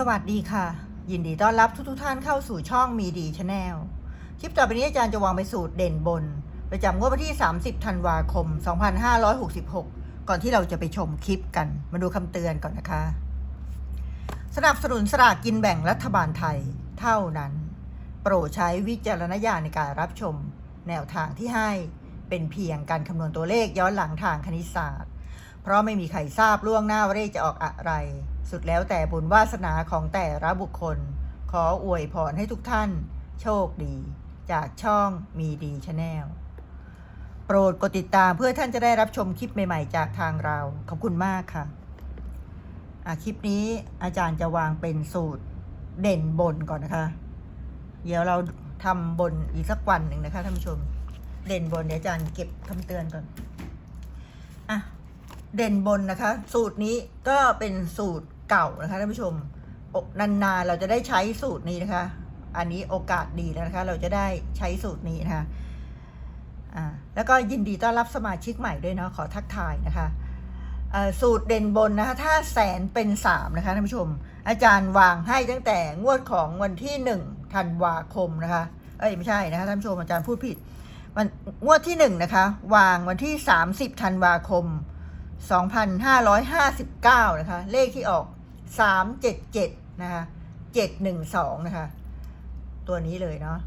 สวัสดีค่ะ ยินดีต้อนรับทุกทุกท่านเข้าสู่ช่องมีดีชาแนลคลิปต่อไปนี้อาจารย์จะวางไปสูตรเด่นบน ประจำงวดวันที่ 30ธันวาคม 2566 ก่อนที่เราจะไปชมคลิปกัน มาดูคำเตือนก่อนนะคะ สนับสนุนสลากกินแบ่งรัฐบาลไทยเท่านั้น โปรดใช้วิจารณญาณในการรับชม แนวทางที่ให้เป็นเพียงการคำนวณตัวเลขย้อนหลังทางคณิตศาสตร์ เพราะไม่มีใครทราบล่วงหน้าว่าเลขจะออกอะไร สุดแล้วแต่บุญวาสนาของแต่ละบุคคล ขออวยพรให้ทุกท่าน โชคดี จากช่องมีดีชาแนลโปรดกดติดตามเพื่อท่านจะได้รับชมคลิปใหม่ ๆ จากทางเรา ขอบคุณมากค่ะอะคลิปนี้อาจารย์จะวางเป็นสูตรเด่นบนก่อนนะคะ เดี๋ยวเราทำบนอีกสักวันหนึ่งนะคะท่านผู้ชม เด่นบนเดี๋ยวอาจารย์เก็บคำเตือนก่อน อะ เด่นบนนะคะ สูตรนี้ก็เป็นสูตรเก่านะคะท่านผู้ชมนานๆเราจะได้ใช้สูตรนี้นะคะ อันนี้โอกาสดีแล้วนะคะ เราจะได้ใช้สูตรนี้นะคะอ่าแล้วก็ยินดีต้อนรับสมาชิกใหม่ด้วยเนาะขอทักทายนะคะสูตรเด่นบนนะคะถ้าแสนเป็นสามนะคะท่านผู้ชม อาจารย์วางให้ตั้งแต่งวดของวันที่หนึ่งธันวาคมนะคะ เอ้ยไม่ใช่นะคะท่านผู้ชมอาจารย์พูดผิดวันงวดที่หนึ่งนะคะ วางวันที่สามสิบธันวาคม 2,559 นะคะ เลขที่ออก 377 นะคะ 712 นะคะ ตัวนี้เลยเนาะ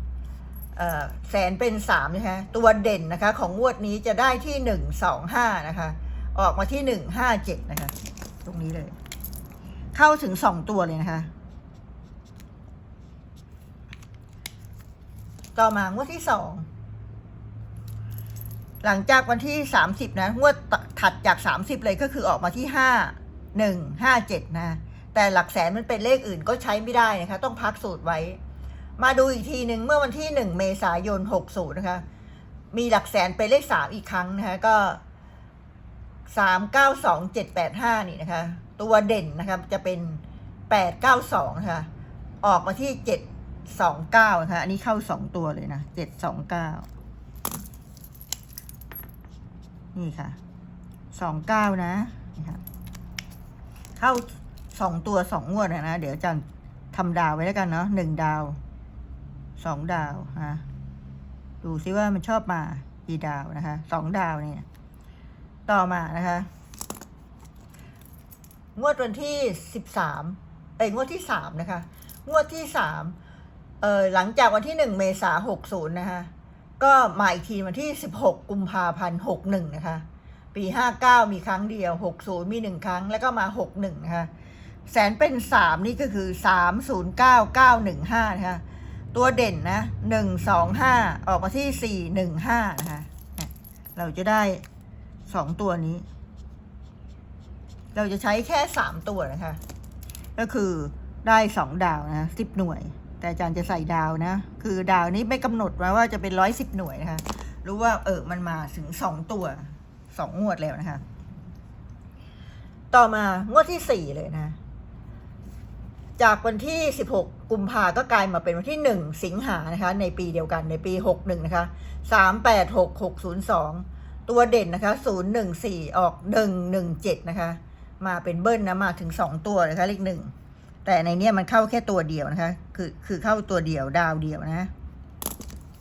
แสนเป็น3นะคะตัวเด่นนะคะของงวดนี้จะได้ที่125นะคะ ออกมาที่157นะคะ ตรงนี้เลย เข้าถึง2ตัวเลยนะคะ ต่อมางวดที่2 หลังจากวันที่ 30 นะ งวดถัดจาก 30 เลยก็คือออกมาที่ 5 1 5 7 นะ แต่หลักแสนมันเป็นเลขอื่นก็ใช้ไม่ได้นะคะ ต้องพักสูตรไว้ มาดูอีกทีหนึ่งเมื่อวันที่ 1 เมษายน 60 นะคะ มีหลักแสนเป็นเลข 3 อีกครั้งนะคะ ก็ 3 9 2 7 8 5 นี่นะคะ ตัวเด่นนะคะจะเป็น 8 9 2 นะคะ ออกมาที่ 7 2 9 นะคะ อันนี้เข้า 2 ตัวเลยนะ 7 2 9 นี่ค่ะสองเก้านะนี่ค่ะเข้าสองตัวสองงวดนะนะ เดี๋ยวอาจะทำดาวไว้แล้วกันเนาะหนึ่งดาวสองดาวฮะดูซิว่ามันชอบมากี่ดาวนะคะสองดาวเนี่ย ต่อมานะคะ งวดวันที่สิบสามเอ้ยงวดที่สามนะคะ งวดที่สามเออหลังจากวันที่หนึ่งเมษาหกศูนย์นะคะ ก็มาอีกทีวันที่ 16 กุมภาพันธ์61 นะคะ ปี 59 มีครั้งเดียว 60 มี 1 ครั้ง แล้วก็มา 61 นะคะ แสนเป็น 3 นี่ก็คือ 309915 นะคะ ตัวเด่นนะ 125 ออกมาที่ 415 นะคะ เราจะได้ 2 ตัวนี้ เราจะใช้แค่ 3 ตัวนะคะ ก็คือได้ 2 ดาวนะ10 หน่วย แต่อาจารย์จะใส่ดาวนะ คือดาวนี้ไม่กำหนดไว้ว่าจะเป็นร้อยสิบหน่วยนะคะ รู้ว่าเออมันมาถึงสองตัวสองงวดแล้วนะคะ ต่อมางวดที่สี่เลยนะ จากวันที่สิบหกกุมภาก็กลายมาเป็นวันที่หนึ่งสิงหานะคะ ในปีเดียวกันในปีหกหนึ่งนะคะสามแปดหกหกศูนย์สองตัวเด่นนะคะศูนย์หนึ่งสี่ออกหนึ่งหนึ่งเจ็ดนะคะ มาเป็นเบิ้ลนะมาถึงสองตัวนะคะเลขหนึ่ง แต่ในนี้มันเข้าแค่ตัวเดียวนะคะ คือคือเข้าตัวเดียวดาวเดียวนะ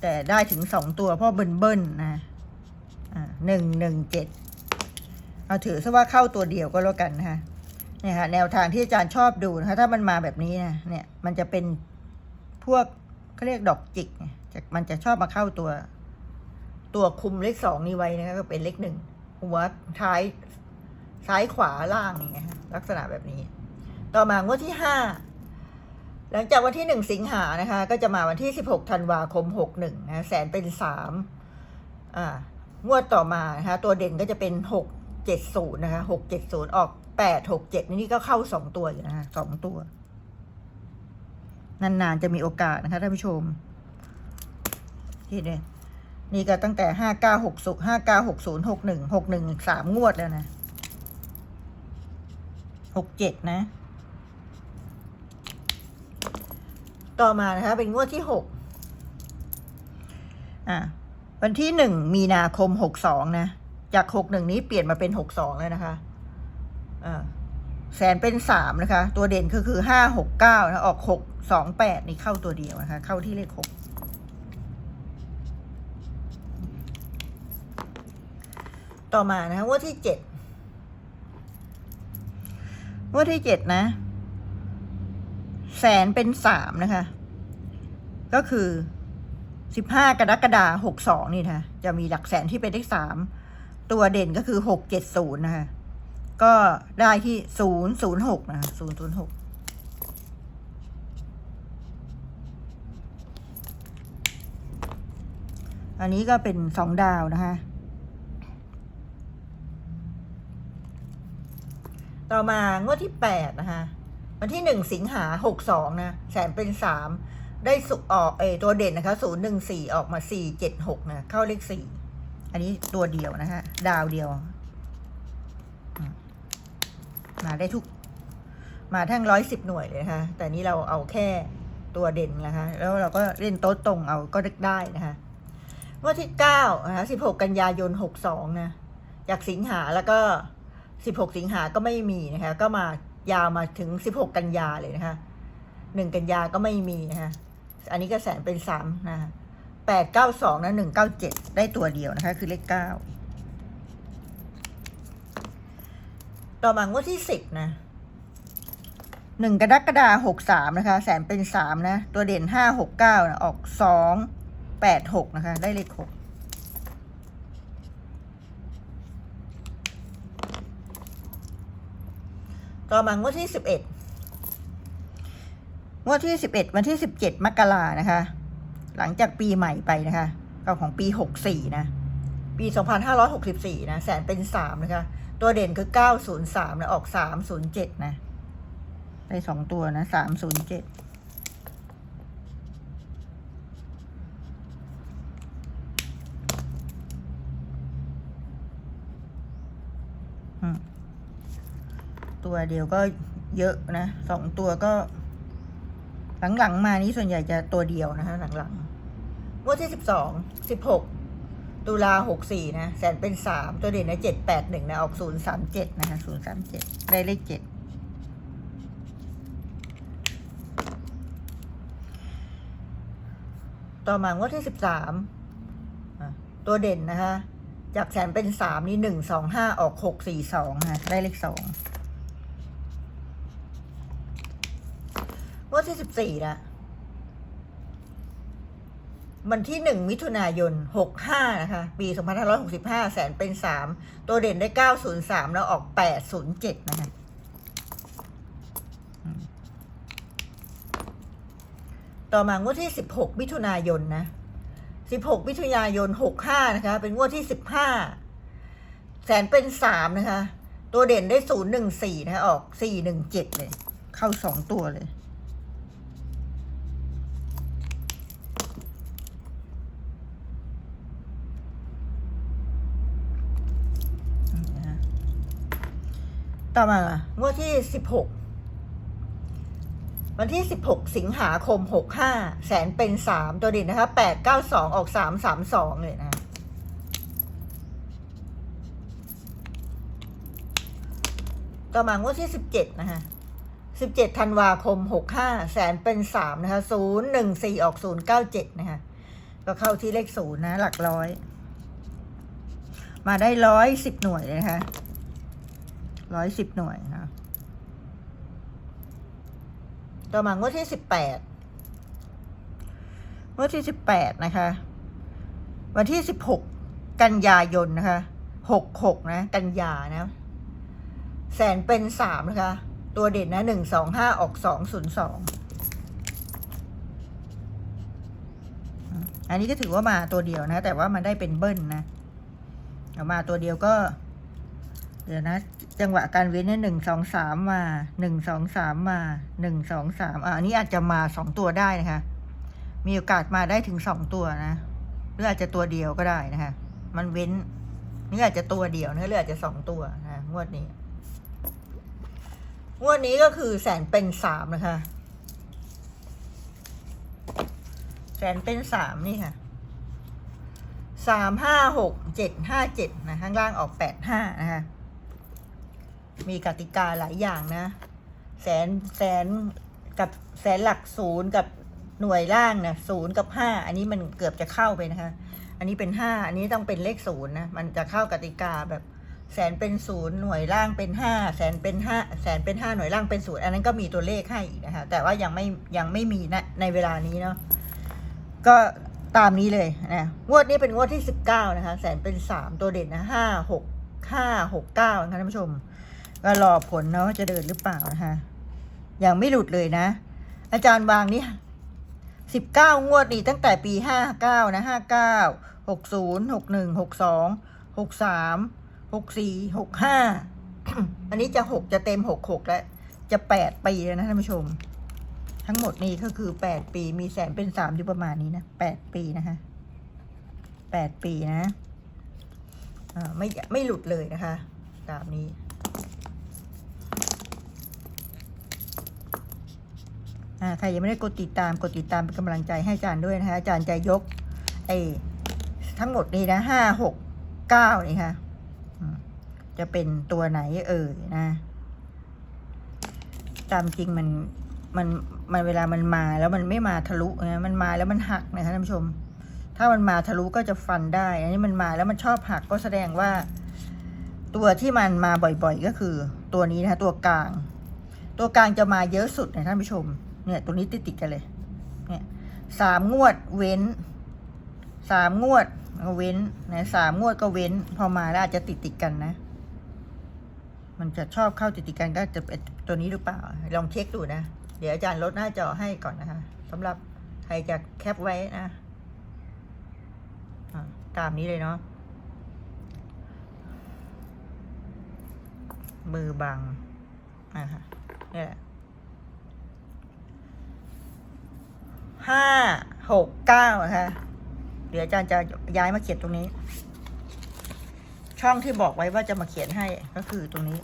แต่ได้ถึงสองตัวเพราะเบิ้ลเบิ้ลนะอ่าหนึ่งหนึ่งเจ็ดเอาถือซะว่าเข้าตัวเดียวก็แล้วกันนะคะเนี่ยค่ะแนวทางที่อาจารย์ชอบดูนะคะถ้ามันมาแบบนี้นะเนี่ย มันจะเป็นพวกเขาเรียกดอกจิกเนี่ยจมันจะชอบมาเข้าตัว ตัวคุมเลขสองนี้ไว้นะคะก็เป็นเลขหนึ่งหัวท้ายซ้ายขวาล่างอย่างเงี้ยลักษณะแบบนี้ ต่อมางวดที่ห้าหลังจากวันที่หนึ่งสิงหานะคะ ก็จะมาวันที่สิบหกธันวาคมหกหนึ่งนะแสนเป็นสามอ่างวดต่อมานะคะตัวเด่นก็จะเป็นหกเจ็ดศูนย์นะคะหกเจ็ดศูนย์ออกแปดหกเจ็ดนี่ก็เข้าสองตัวอยู่นะคะสองตัวนานๆจะมีโอกาสนะคะท่านผู้ชมที่เนี่ยนี่ก็ตั้งแต่ห้าเก้าหกศูนย์ห้าเก้าหกศูนย์หกหนึ่งหกหนึ่งสามงวดแล้วนะหกเจ็ดนะ ต่อมานะคะ เป็นงวดที่หกอ่าวันที่หนึ่งมีนาคมหกสองนะ จากหกหนึ่งนี้เปลี่ยนมาเป็นหกสองแล้วนะคะอ่าแสนเป็นสามนะคะ ตัวเด่นก็คือห้าหกเก้านะออกหกสองแปดนี่เข้าตัวเดียวนะคะ เข้าที่เลขหกต่อมานะคะงวดที่เจ็ดงวดที่เจ็ดนะ แสนเป็นสามนะคะ ก็คือสิบห้ากรกฎาหกสองนี่นะจะมีหลักแสนที่เป็นเลขสามตัวเด่นก็คือหกเจ็ดศูนย์นะคะ ก็ได้ที่ศูนย์ศูนย์หกนะศูนย์ศูนย์หกอันนี้ก็เป็นสองดาวนะคะ ต่อมางวดที่แปดนะคะ วันที่หนึ่งสิงหาหกสองนะ แสนเป็นสามได้สุออกเอตัวเด่นนะคะศูนย์หนึ่งสี่ออกมาสี่เจ็ดหกนะเข้าเลขสี่อันนี้ตัวเดียวนะคะดาวเดียว มาได้ทุก มาทั้งร้อยสิบหน่วยเลยนะคะแต่นี้เราเอาแค่ตัวเด่นนะคะ แล้วเราก็เล่นโต๊ะตรงเอาก็ได้นะคะวันที่เก้านะคะสิบหกกันยายนหกสองนะ จากสิงหาแล้วก็สิบหกสิงหาก็ไม่มีนะคะ ก็มา ยาวมาถึงสิบหกกันยาเลยนะคะหนึ่งกันยาก็ไม่มีนะคะอันนี้ก็แสนเป็นสามนะคะแปดเก้าสองนะหนึ่งเก้าเจ็ดได้ตัวเดียวนะคะ คือเลขเก้าต่อมางวดที่สิบนะหนึ่งกรกฎาหกสามนะคะ แสนเป็นสามนะ ตัวเด่นห้าหกเก้านะออกสองแปดหกนะคะ ได้เลขหก ต่อมางวดที่สิบเอ็ดงวดที่สิบเอ็ดวันที่สิบเจ็ดมกรานะคะ หลังจากปีใหม่ไปนะคะก็ของปีหกสี่นะ ปีสองพันห้าร้อยหกสิบสี่นะ แสนเป็นสามนะคะ ตัวเด่นคือเก้าศูนย์สามนะ ออกสามศูนย์เจ็ดนะ ไปสองตัวนะสามศูนย์เจ็ด ตัวเดียวก็เยอะนะสองตัวก็ หลังๆมานี้ส่วนใหญ่จะตัวเดียวนะคะหลังๆงวดที่สิบสองสิบหกตุลาหกสี่นะแสนเป็นสามตัวเด่นนะเจ็ดแปดหนึ่งนะออกศูนย์สามเจ็ดนะคะศูนย์สามเจ็ดได้เลขเจ็ดต่อมางวดที่สิบสามตัวเด่นนะคะ จากแสนเป็นสามนี่หนึ่งสองห้าออกหกสี่สองค่ะได้เลขสองงวด ที่สิบสี่นะวันที่หนึ่งมิถุนายนหกห้านะคะ ปีสองพันห้าร้อยหกสิบห้าแสนเป็นสามตัวเด่นได้เก้าศูนย์สามแล้วออกแปดศูนย์เจ็ดนะคะต่อมางวดที่สิบหกมิถุนายนนะสิบหกมิถุนายนหกห้านะคะ เป็นงวดที่สิบห้าแสนเป็นสามนะคะ ตัวเด่นได้ศูนย์หนึ่งสี่นะคะออกสี่หนึ่งเจ็ดเลย เข้าสองตัวเลย ต่อมางวดที่สิบหกวันที่สิบหกสิงหาคมหกห้าแสนเป็นสามตัวด่นนะคะแปดเก้าสองออกสามสามสองเลยนะ ต่อมางวดที่สิบเจ็ดนะคะสิบเจ็ดธันวาคมหกห้าแสนเป็นสามนะคะศูนย์หนึ่งสี่ออกศูนย์เก้าเจ็ดนะคะ ก็เข้าที่เลขศูนย์นะ หลักร้อย มาได้ร้อยสิบหน่วยนะคะ ร้อยสิบหน่วยนะต่อมางวดที่สิบแปดงวดที่สิบแปดนะคะ วันที่สิบหกกันยายนนะคะหกหกนะ กันยานะ แสนเป็นสามนะคะ ตัวเด่นนะหนึ่งสองห้าออกสองศูนย์สองอันนี้ก็ถือว่ามาตัวเดียวนะ แต่ว่ามันได้เป็นเบิ้ลนะมาตัวเดียวก็ เดี๋ยวนะ จังหวะการเว้นเนี่ยหนึ่งสองสามมาหนึ่งสองสามมาหนึ่งสองสามอ่าอันนี้อาจจะมาสองตัวได้นะคะ มีโอกาสมาได้ถึงสองตัวนะหรืออาจจะตัวเดียวก็ได้นะคะ มันเว้นนี่อาจจะตัวเดียวนะหรืออาจจะสองตัวนะงวดนี้งวดนี้ก็คือแสนเป็นสามนะคะ แสนเป็นสามนี่ค่ะสามห้าหกเจ็ดห้าเจ็ดนะข้างล่างออกแปดห้านะคะ มีกติกาหลายอย่างนะ แสนแสนกับแสนหลักศูนย์กับหน่วยล่างนะศูนย์กับห้าอันนี้มันเกือบจะเข้าไปนะคะ อันนี้เป็นห้าอันนี้ต้องเป็นเลขศูนย์นะมันจะเข้ากติกาแบบแสนเป็นศูนย์หน่วยล่างเป็นห้าแสนเป็นห้าแสนเป็นห้าหน่วยล่างเป็นศูนย์อันนั้นก็มีตัวเลขให้อีกนะคะ แต่ว่ายังไม่ยังไม่มีนะในเวลานี้เนาะก็ตามนี้เลยนะงวดนี้เป็นงวดที่สิบเก้านะคะ แสนเป็นสามตัวเด่นนะห้าหกห้าหกเก้านะคะท่านผู้ชม ก็รอผลเนาะว่าจะเดินหรือเปล่านะคะยังไม่หลุดเลยนะ อาจารย์วางนี่สิบเก้างวดนี่ตั้งแต่ปีห้าเก้านะห้าเก้าหกศูนย์หกหนึ่งหกสองหกสามหกสี่หกห้าอันนี้จะหกจะเต็มหกหกแล้ว จะแปดปีแล้วนะท่านผู้ชม ทั้งหมดนี้ก็คือแปดปีมีแสนเป็นสามอยู่ประมาณนี้นะแปดปีนะคะแปดปีนะไม่ไม่หลุดเลยนะคะ ตามนี้ อ่า ใครยังไม่ได้กดติดตามกดติดตามเป็นกำลังใจให้อาจารย์ด้วยนะคะอาจารย์จะยกไอ้ทั้งหมดนี้นะห้าหกเก้านี่ค่ะจะเป็นตัวไหนเอ่ยนะ ตามจริงมันมันมันเวลามันมาแล้วมันไม่มาทะลุนะมันมาแล้วมันหักนะคะท่านผู้ชม ถ้ามันมาทะลุก็จะฟันได้ อันนี้มันมาแล้วมันชอบหักก็แสดงว่า ตัวที่มันมาบ่อยๆก็คือ ตัวนี้นะคะตัวกลาง ตัวกลางจะมาเยอะสุดนะท่านผู้ชม เนี่ยตัวนี้ติดติดกันเลย เนี่ยสามงวดเว้นสามงวดก็เว้นนะสามงวดก็เว้น พอมาแล้วอาจจะติดติดกันนะ มันจะชอบเข้าติดติดกันก็จะเป็นตัวนี้หรือเปล่า ลองเช็คดูนะ เดี๋ยวอาจารย์ลดหน้าจอให้ก่อนนะคะสำหรับใครจะแคปไว้นะตามนี้เลยเนาะมือบังอ่าค่ะนี่แหละ ห้าหกเก้านะคะเดี๋ยวอาจารย์จะย้ายมาเขียนตรงนี้ ช่องที่บอกไว้ว่าจะมาเขียนให้ก็คือตรงนี้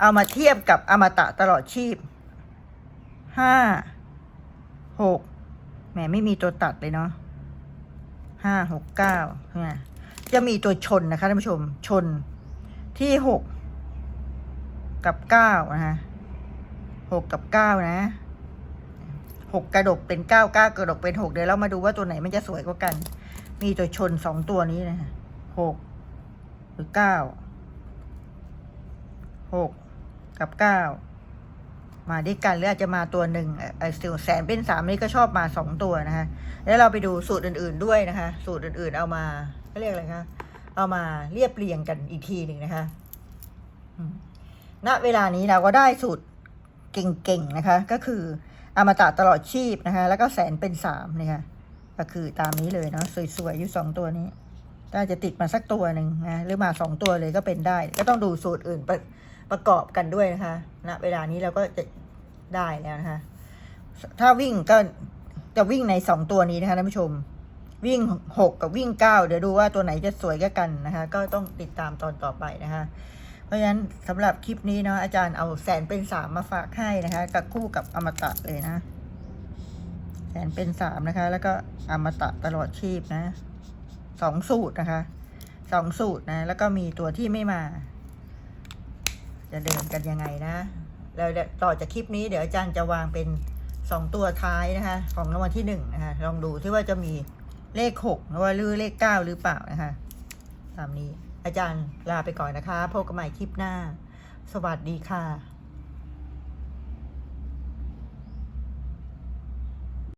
เอามาเทียบกับอมตะตลอดชีพห้าหกแหมไม่มีตัวตัดเลยเนาะห้าหกเก้าจะมีตัวชนนะคะท่านผู้ชมชนที่หกกับเก้านะคะหกกับเก้านะ หกกระดกเป็นเก้าเก้ากระดกเป็นหกเดี๋ยวเรามาดูว่าตัวไหนมันจะสวยกว่ากัน มีตัวชนสองตัวนี้นะฮะหกหรือเก้าหกกับเก้ามาด้วยกันหรืออาจจะมาตัวหนึ่งไอ้สิวแสนเป็นสามนี่ก็ชอบมาสองตัวนะคะแล้วเราไปดูสูตรอื่น ๆด้วยนะคะ สูตรอื่นๆเอามาเขาเรียกอะไรคะเอามาเรียบเรียงกันอีกทีหนึ่งนะคะณเวลานี้เราก็ได้สูตรเก่งๆนะคะ ก็คือ อมตะตลอดชีพนะคะ แล้วก็แสนเป็นสามนะคะก็คือตามนี้เลยเนาะสวยๆอยู่สองตัวนี้ถ้าจะติดมาสักตัวหนึ่งนะหรือมาสองตัวเลยก็เป็นได้ ก็ต้องดูสูตรอื่นประประกอบกันด้วยนะคะณเวลานี้เราก็จะได้แล้วนะคะ ถ้าวิ่งก็จะวิ่งในสองตัวนี้นะคะท่านผู้ชม วิ่งหกกับวิ่งเก้าเดี๋ยวดูว่าตัวไหนจะสวยกันนะคะ ก็ต้องติดตามตอนต่อไปนะคะ เพราะฉะนั้นสำหรับคลิปนี้เนาะอาจารย์เอาแสนเป็นสามมาฝากให้นะคะกับคู่กับอมตะเลยนะ แสนเป็นสามนะคะ แล้วก็อมตะตลอดชีพนะสองสูตรนะคะสองสูตรนะ แล้วก็มีตัวที่ไม่มา จะเดินกันยังไงนะแล้วต่อจากคลิปนี้เดี๋ยวอาจารย์จะวางเป็นสองตัวท้ายนะคะ ของรางวัลที่หนึ่งนะคะลองดูที่ว่าจะมีเลขหกหรือว่าลือเลขเก้าหรือเปล่านะคะ ตามนี้ อาจารย์ลาไปก่อนนะคะ พบกันใหม่คลิปหน้า สวัสดีค่ะ